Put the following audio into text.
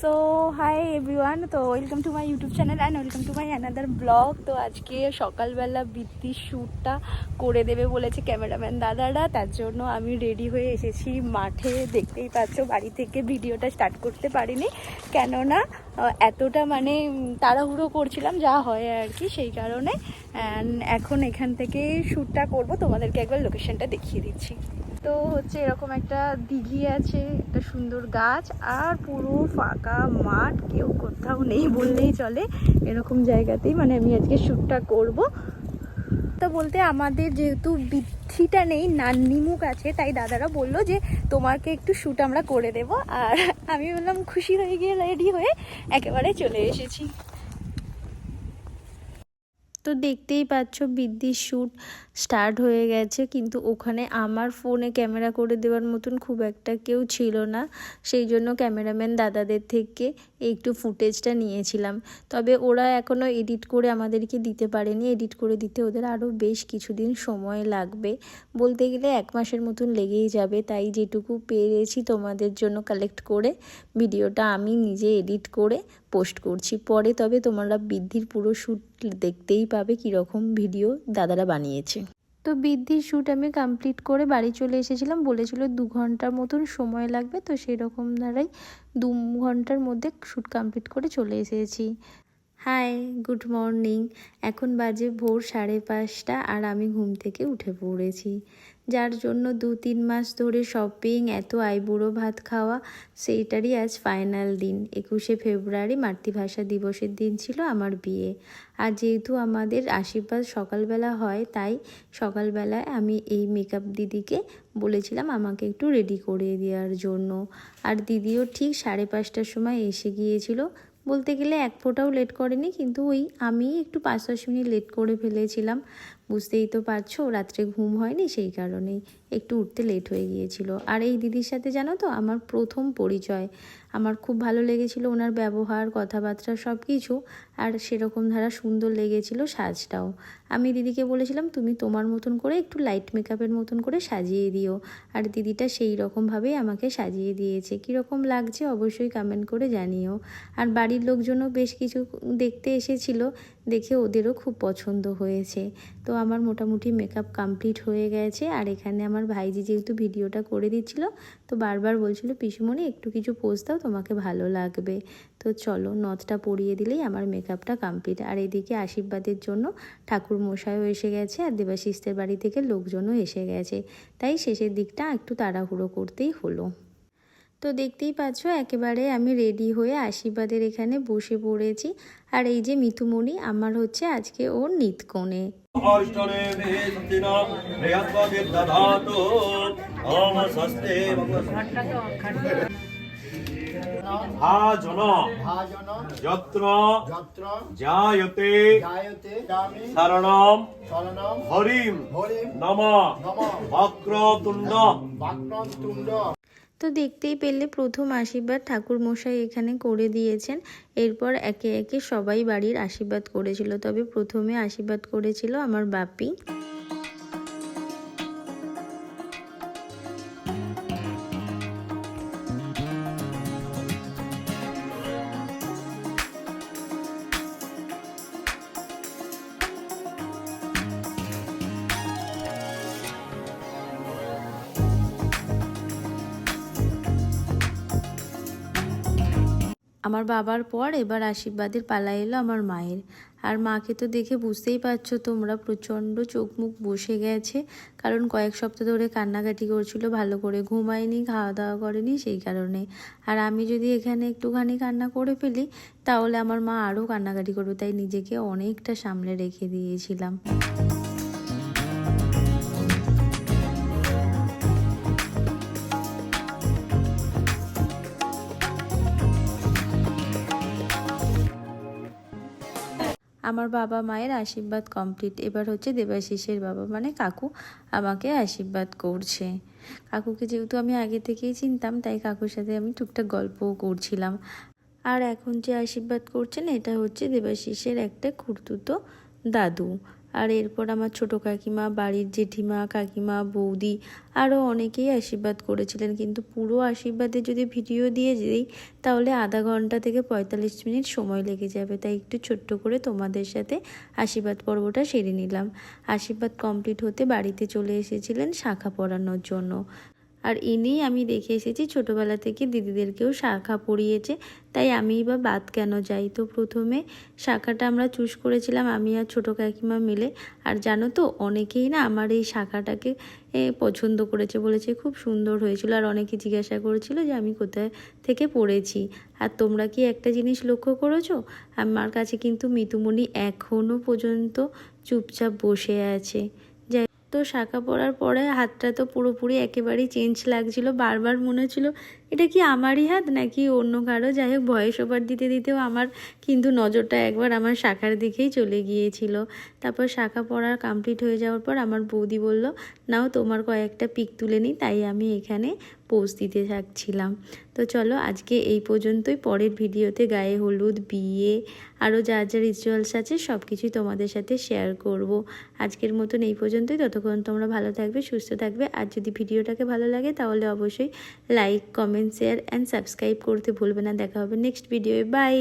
So hi everyone তো welcome to my YouTube channel and welcome to my another vlog তো আজকে সকালবেলা বৃত্তির শ্যুটটা করে দেবে বলেছে ক্যামেরাম্যান দাদারা। তার জন্য আমি রেডি হয়ে এসেছি মাঠে। দেখতেই পাচ্ছ, বাড়ি থেকে ভিডিওটা স্টার্ট করতে পারিনি। কেননা এতটা মানে তাড়াহুড়ো করছিলাম, যা হয় আর কি, সেই কারণে And এখন এখান থেকে শ্যুটটা করব। তোমাদেরকে একবার লোকেশনটা দেখিয়ে দিচ্ছি। তো হচ্ছে এরকম একটা দিঘি আছে, একটা সুন্দর গাছ, আর পুরো ফাঁকা মাঠ, কেউ কোথাও নেই বললেই চলে। এরকম জায়গাতেই মানে আমি আজকে শ্যুটটা করব। তো বলতে আমাদের যেহেতু বৃদ্ধিটা নেই নান্নিমুখ আছে, তাই দাদারা বলল যে তোমাকে একটু শ্যুট আমরা করে দেব। আর আমি বললাম খুশি হয়ে গিয়ে রেডি হয়ে একেবারে চলে এসেছি। তো দেখতেই পাচ্ছ বিদ্যুৎ শ্যুট স্টার্ট হয়ে গেছে। কিন্তু ওখানে আমার ফোনে ক্যামেরা করে দেওয়ার মতন খুব একটা কেউ ছিল না। সেই জন্য ক্যামেরাম্যান দাদাদের থেকে একটু ফুটেজটা নিয়েছিলাম। তবে ওরা এখনও এডিট করে আমাদেরকে দিতে পারেনি। এডিট করে দিতে ওদের আরও বেশ কিছুদিন সময় লাগবে। বলতে গেলে এক মাসের মতন লেগেই যাবে। তাই যেটুকু পেরেছি তোমাদের জন্য কালেক্ট করে ভিডিওটা আমি নিজে এডিট করে পোস্ট করছি। পরে তবে তোমরা বৃদ্ধির পুরো শ্যুট দেখতেই পাবে। কীরকম ভিডিও দাদারা বানিয়েছে। তো বৃদ্ধির শ্যুট আমি কমপ্লিট করে বাড়ি চলে এসেছিলাম, বলেছিল দু ঘণ্টার মতন সময় লাগবে, তো সেরকম দ্বারাই দু ঘণ্টার মধ্যে শ্যুট কমপ্লিট করে চলে এসেছি। Hi, good morning. এখন বাজে ভোর সাড়ে পাঁচটা আর আমি ঘুম থেকে উঠে পড়েছি। যার জন্য দু তিন মাস ধরে শপিং এত আইবুড়ো ভাত খাওয়া, সেইটারই আজ ফাইনাল দিন। একুশে ফেব্রুয়ারি মাতৃভাষা দিবসের দিন ছিল আমার বিয়ে। আর যেহেতু আমাদের আশীর্বাদ সকালবেলা হয়, তাই সকালবেলায় আমি এই মেকআপ দিদিকে বলেছিলাম আমাকে একটু রেডি করে দেওয়ার জন্য। আর দিদিও ঠিক সাড়ে পাঁচটার সময় এসে গিয়েছিল বলতে গেলে এক ফোঁটাও লেট করেনি, কিন্তু ওই আমি একটু পাঁচ দশ মিনিট লেট করে ফেলেছিলাম। বুঝতেই তো পারছ, রাত্রে ঘুম হয়নি সেই কারণেই একটু উঠতে লেট হয়ে গিয়েছিল। আর এই দিদির সাথে জানো তো, আমার প্রথম পরিচয়। আমার খুব ভালো লেগেছিল ওনার ব্যবহার, কথাবার্তা সব কিছু আর সেরকম ধারা সুন্দর লেগেছিল সাজটাও। আমি দিদিকে বলেছিলাম, তুমি তোমার মতন করে একটু লাইট মেকআপের মতন করে সাজিয়ে দিও। আর দিদিটা সেই রকমভাবেই আমাকে সাজিয়ে দিয়েছে। কীরকম লাগছে অবশ্যই কমেন্ট করে জানিও। আর বাড়ির লোকজনও বেশ কিছু দেখতে এসেছিল, দেখে ওদেরও খুব পছন্দ হয়েছে। তো আমার মোটামুটি মেকআপ কমপ্লিট হয়ে গেছে। আর এখানে আমার ভাইজি যেহেতু ভিডিওটা করে দিচ্ছিল, তো বারবার বলছিল, পিসুমণি, একটু কিছু পোস্ট দাও, তোমাকে ভালো লাগবে। তো চলো, নথটা পরিয়ে দিলেই আমার মেকআপটা কমপ্লিট আর এদিকে আশীর্বাদের জন্য ঠাকুর মশাইও এসে গেছে আর দেবাশিসদের বাড়ি থেকে লোকজনও এসে গেছে। তাই শেষের দিকটা একটু তাড়াহুড়ো করতেই হলো। তো দেখতেই পাচ্ছ একেবারে আমি রেডি হয়ে আশীর্বাদের এখানে বসে পড়েছি। আর এই যে মিথুমণি আমার হচ্ছে আজকে ওর নিতকোণে। জায়তে জায়তে দামি শরণম শরণম হরিম হরিম নম নম বক্রতুণ্ড। বাক্রতুণ্ড। তো দেখতেই পেলে প্রথম আশীর্বাদ ঠাকুর মশাই এখানে করে দিয়েছেন। এরপর একে একে সবাই বাড়ির আশীর্বাদ করেছিল। তবে প্রথমে আশীর্বাদ করেছিল আমার বাপি। আমার বাবার পর এবার আশীর্বাদের পালা এলো আমার মায়ের। আর মাকে তো দেখে বুঝতেই পারছ তোমরা প্রচণ্ড চোখ মুখ বসে গেছে। কারণ কয়েক সপ্তাহ ধরে কান্নাকাটি করছিল, ভালো করে ঘুমায়নি খাওয়া দাওয়া করেনি সেই কারণে। আর আমি যদি এখানে একটুখানি কান্না করে ফেলি, তাহলে আমার মা আরও কান্নাকাটি করবে, তাই নিজেকে অনেকটা সামলে রেখে দিয়েছিলাম। আমার বাবা মায়ের আশীর্বাদ কমপ্লিট এবার হচ্ছে দেবাশিসের বাবা মানে কাকু, আমাকে আশীর্বাদ করছে। কাকুকে যেহেতু আমি আগে থেকেই চিনতাম, তাই কাকুর সাথে আমি টুকটাক গল্পও করছিলাম। আর এখন যে আশীর্বাদ করছেন, এটা হচ্ছে দেবাশিসের একটা খুঁড়তুতো দাদু। আর এরপর আমার ছোট কাকিমা, বাড়ির জেঠিমা, কাকিমা, বৌদি আরও অনেকেই আশীর্বাদ করেছিলেন। কিন্তু পুরো আশীর্বাদে যদি ভিডিও দিয়ে দিই, তাহলে আধা ঘণ্টা থেকে পঁয়তাল্লিশ মিনিট সময় লেগে যাবে। তাই একটু ছোট্ট করে তোমাদের সাথে আশীর্বাদ পর্বটা সেরে নিলাম। আশীর্বাদ কমপ্লিট হতে বাড়িতে চলে এসেছিলেন শাখা পড়ানোর জন্য। আর ইনি আমি দেখে এসেছি ছোটোবেলা থেকে দিদিদেরকেও শাখা পরিয়েছে তাই আমি বা বাদ কেন যাই? তো প্রথমে শাখাটা আমরা চুজ করেছিলাম, আমি আর ছোটো কাকিমা মিলে। আর জানো তো, অনেকেই না আমার এই শাখাটাকে পছন্দ করেছে বলেছে, খুব সুন্দর হয়েছিল। আর অনেকে জিজ্ঞাসা করেছিল যে আমি কোথায় থেকে পড়েছি। আর তোমরা কি একটা জিনিস লক্ষ্য করেছ? আমার কাছে কিন্তু মিতুমণি এখনও পর্যন্ত চুপচাপ বসে আছে। তো শাখা পরার পরে হাতটা তো পুরোপুরি একেবারেই চেঞ্জ লাগছিল। বারবার মনে হচ্ছিল এটা কি আমারই হাত নাকি অন্য কারও? যাই হোক ভয়েস ওভার দিতে দিতেও আমার কিন্তু নজরটা একবার আমার শাখার দিকেই চলে গিয়েছিল। তারপর শাখা পড়া কমপ্লিট হয়ে যাওয়ার পর আমার বৌদি বলল, নাও তোমার কয়েকটা পিক তুলে নিই তাই আমি এখানে পোস্ট দিতে থাকছিলাম। তো চলো, আজকে এই পর্যন্তই। পরের ভিডিওতে গায়ে হলুদ, বিয়ে আরও যা যা রিচুয়ালস আছে সব কিছুই তোমাদের সাথে শেয়ার করব। আজকের মতন এই পর্যন্তই। ততক্ষণ তোমরা ভালো থাকবে, সুস্থ থাকবে। আর যদি ভিডিওটাকে ভালো লাগে, তাহলে অবশ্যই like comment comment share and subscribe করতে ভুলবে না। দেখা হবে নেক্সট ভিডিওয়ে বাই